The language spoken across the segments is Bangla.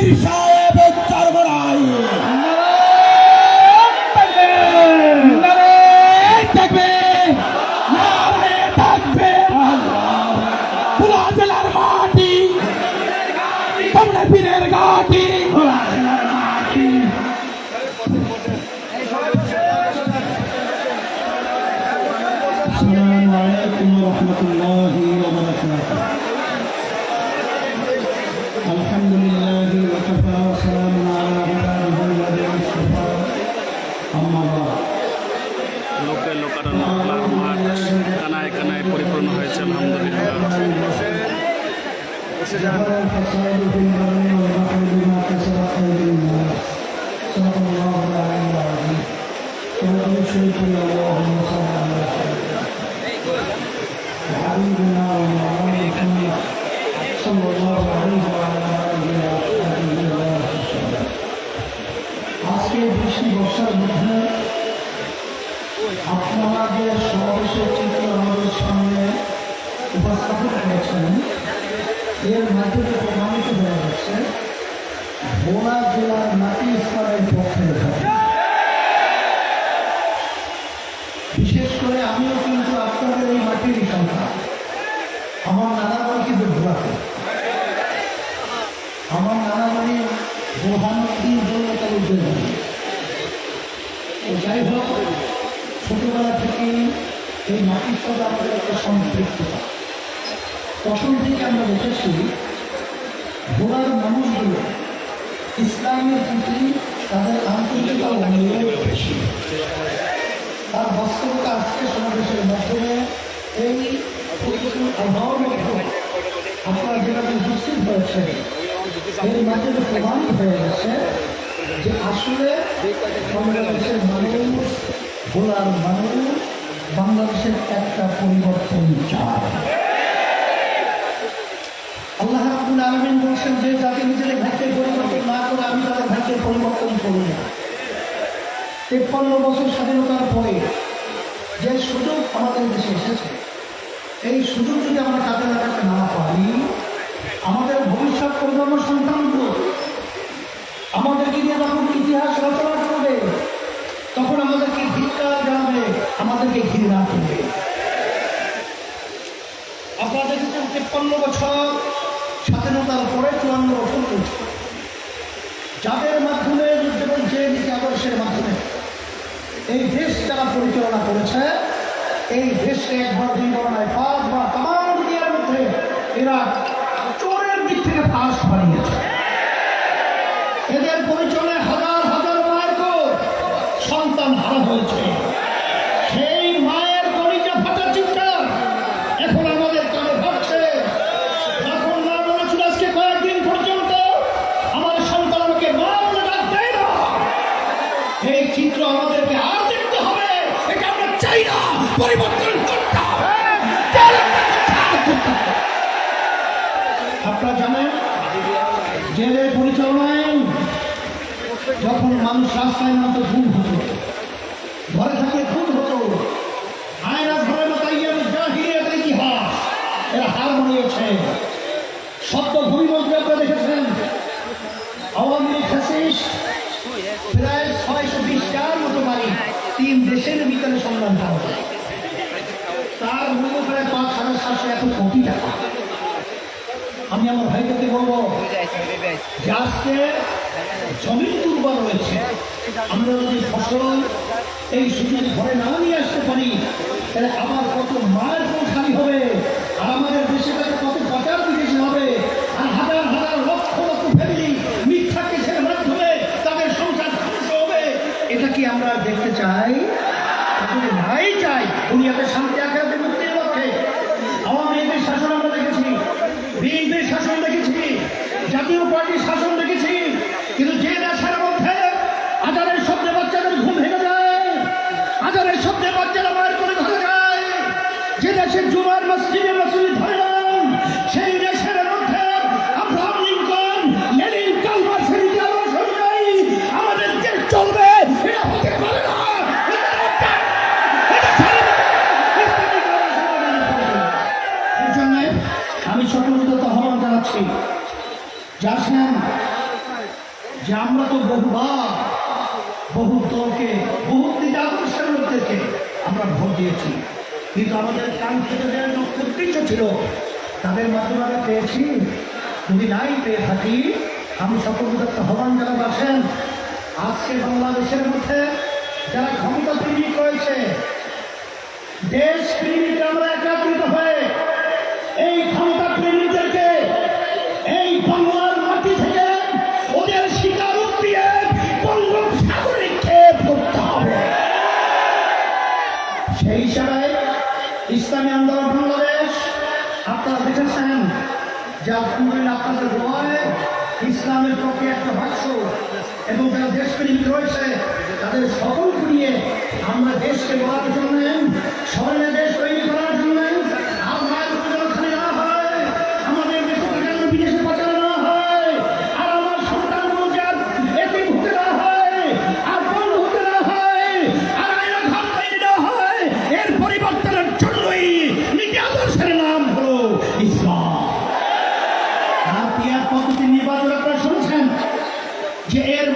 পীর সাহেবের চরমরাই থাকবে নারে থাকবে পুরা জেলার মাটি তোমরা পীরের ঘাটি পুরা জেলার মাটি السلام عليكم ورحمة الله আজকে বৃষ্টি বর্ষার মধ্যে আপনারা যে সমাবেশের চিত্র আমাদের সামনে উপস্থাপন করেছেন এর মাধ্যমে প্রমাণিত হয়ে যাচ্ছে, ভোলা জেলার নাতি ইসলামের পক্ষে থাকে বিশেষ করে আমিও কিন্তু আপনাদের এই মাটির সন্তান আমার নানা বাড়ি কিন্তু ভোলাতে আমার নানা বাড়ি বোরহানুদ্দিন বললে তার উদ্যোগ তো যাই হোক, ছোটবেলা থেকেই এই মাটির সাথে আমাদের একটা সম্পৃক্ততা। তখন থেকে আমরা দেখেছি, ভোলার মানুষগুলো ইসলামের প্রতি তাদের আন্তরিকতা বেশি। তার বাস্তবতা আজকে সমাবেশের মাধ্যমে এই আপনারা যেভাবে উপস্থিত হয়েছে এর মাধ্যমে প্রমাণিত হয়ে গেছে যে আসলে বাংলাদেশের মানুষ ভোলার মানুষ বাংলাদেশের একটা পরিবর্তন চায় আল্লাহ রাব্বুল আলামিন বলছেন, যে জাতি নিজেদের ভাগ্যের পরিবর্তন না করে আমি তাদের ভাগ্যের পরিবর্তন করি না। তেপ্পান্ন বছর স্বাধীনতার পরে যে সুযোগ আমাদের দেশে এসেছে, এই সুযোগ যদি আমরা কাজে লাগাতে না পারি, আমাদের ভবিষ্যৎ প্রজন্ম সন্তানগুলো আমাদেরকে নিয়ে যখন ইতিহাস রচনা করবে, তখন আমাদেরকে ধিক্কার জানাবে, আমাদেরকে ঘৃণা করবে। আপনারা দেখেছেন তেপ্পান্ন বছর স্বাধীনতার পরে চুয়ান্ন বছর যাদের মাধ্যমে যেমন যে নীতি আদর্শের মাধ্যমে। এই দেশ যারা পরিচালনা করেছে, এই দেশকে একবার দুই বার নয় পাঁচ বা তাম দুনিয়ার মধ্যে এরা চোরের দিক থেকে ফাঁস বানিয়েছে। পরিচালনায় হাজার হাজার মায়ের সন্তান হারা হয়েছে। মানুষ রাস্তায় নামতো ঘুম হতো। ঘরে থাকলে খুন হতো। আয়না ঘরে মাতাইয়ার জাহিরিয়াতের ইতিহাস। এরা হার মানিয়েছে। সত্য ভূমিমন্ত্রী আপনারা দেখেছেন। আওয়ামী লীগ ফ্যাসিস প্রায় ছয়শো বিশটার মতো বাড়ি তিন দেশের ভিতরে সন্ধান পাওয়া যায়। তার মূল্য প্রায় পাঁচ সাড়ে সাতশো এত কোটি টাকা। আমি আমার ভাইটাকে বলব যে আজকে জমিন দুর্বল রয়েছে। আমরা যদি ফসল এই সুযোগ ঘরে না নিয়ে আসতে পারি, তাহলে আবার কত মায়ের কোন খালি হবে, আর আমাদের দেশে কাছে কত বাজার বিদেশি হবে, আর হাজার হাজার লক্ষ লক্ষ ফ্যামিলি মিথ্যা কেসের মাধ্যমে তাদের সংসার ধ্বংস হবে। এটা কি আমরা দেখতে চাই? যদি নাই চাই, দুনিয়াতে শান্তি আকারে মুক্তির লক্ষ্যে আওয়ামী লীগের শাসন আমরা দেখেছি, বিএনপির শাসন দেখেছি, জাতীয় পার্টির শাসন দেখেছি, কিন্তু যে সকলকে জানাচ্ছি যে আমরা তো বহুবার বহু দলকে, বহু আদর্শের লোকদেরকে আমরা ভোট দিয়েছি। কিন্তু আমাদের কাঙ্ক্ষিত যে উদ্দেশ্য ছিল, তাদের মাধ্যমে আমরা পেয়েছি। যদি নাই, পেয়ে থাকি। আমি সকল একটা আহ্বান যারা আছেন আজকে বাংলাদেশের মধ্যে যারা ক্ষমতা প্রেমিক রয়েছে দেশ প্রেমিক আমরা একাত্রিত হয়ে সেই হিসাবে ইসলামী আন্দোলন বাংলাদেশ। আপনারা দেখেছেন যে আলহামদুলিল্লাহ আপনাদের দোয়ায় ইসলামের পক্ষে একটা বাক্স এবং যারা দেশপ্রেমিক রয়েছে, তাদের সকলকে নিয়ে আমরা দেশকে গড়ার জন্য স্বর্ণে দেশ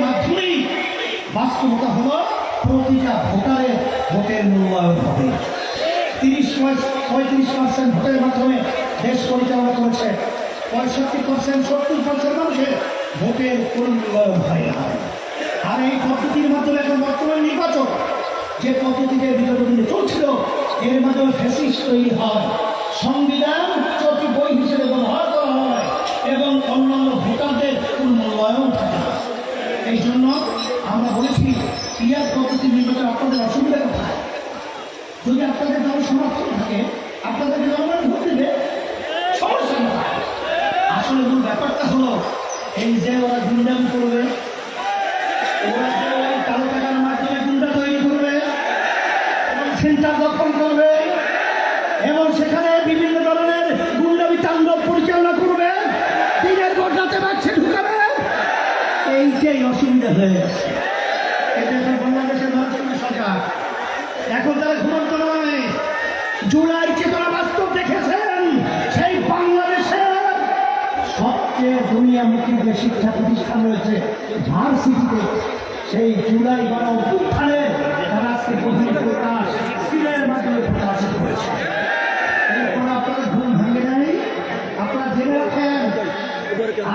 মাধ্যমেই বাস্তবতা হলো প্রতিটা ভোটারের ভোটের মূল্যায়ন হবে। তিরিশ পঁয়ত্রিশ পার্সেন্ট ভোটের মাধ্যমে দেশ পরিচালনা করেছে পঁয়ষট্টি পার্সেন্ট সত্তর পার্সেন্ট মানুষের ভোটের কোন মূল্যায়ন হয় আর এই পদ্ধতির মাধ্যমে এখন বর্তমান নির্বাচন যে পদ্ধতিতে দিনে চলছিল, এর মাধ্যমে ফ্যাসিস্ট তৈরি হয়। সংবিধান চটি বই হিসেবে ব্যবহার করা হয় এবং অন্যান্য ভোটারদের মূল্যায়ন আমরা বলেছি পিয়ার পদ্ধতি নির্বাচন আপনাদের অসুবিধা কোথায়? যদি আপনাদের দল সমর্থন থাকে আপনাদেরকে জনগণ ভোট দেবে সমস্যা আসলে মূল ব্যাপারটা হলো, এই যে ওরা গুন্ডাম করবে, ওরা যে তৈরি করবে করবে, এবং সেখানে বিভিন্ন ধরনের পরিচালনা করবে এই অসুবিধা হয়ে গেছে এটা এখন বাংলাদেশের মানুষের সরকার এখন তারা জুলাই চেতনা বাস্তব দেখেছেন? সেই বাংলাদেশের সবচেয়ে দুনিয়ামুখী যে শিক্ষা প্রতিষ্ঠান রয়েছে, ভার্সিটিতে। সেই জুলাই গণ অভ্যুত্থানে তারা আজকে প্রথম প্রকাশ সিলের মাধ্যমে প্রকাশিত হয়েছে এরপর আপনারা ঘুম ভেঙে নেই আপনারা জেনে রাখেন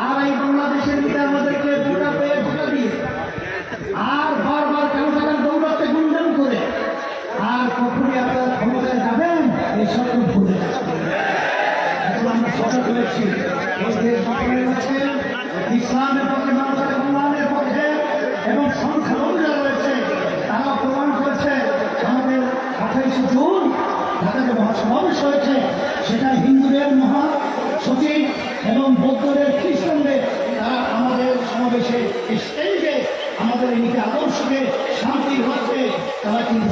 আর এই বাংলাদেশের মধ্যে আমাদেরকে ভোটা পেয়ে ভোটা দিয়ে আর বারবার কেন টাকার দৌড়াতে গুঞ্জন করে আর কখনই আপনারা ক্ষমতায় যাবেন? এই সকল ভুলে। এখন আমরা সজাগ হয়েছি ইসলামের পক্ষে মানুষের কল্যাণের পক্ষে এবং সংখ্যালঘুরা রয়েছে তারা প্রমাণ করেছে, আমাদের আঠাইশে জুন ঢাকাতে মহাসমাবেশ হয়েছে। সেটা হিন্দুদের মহা সচিব এবং বৌদ্ধদের খ্রিস্টানদের, তারা আমাদের সমাবেশে স্টেজে আমাদের এই আদর্শকে শান্তির হচ্ছে তারা কিন্তু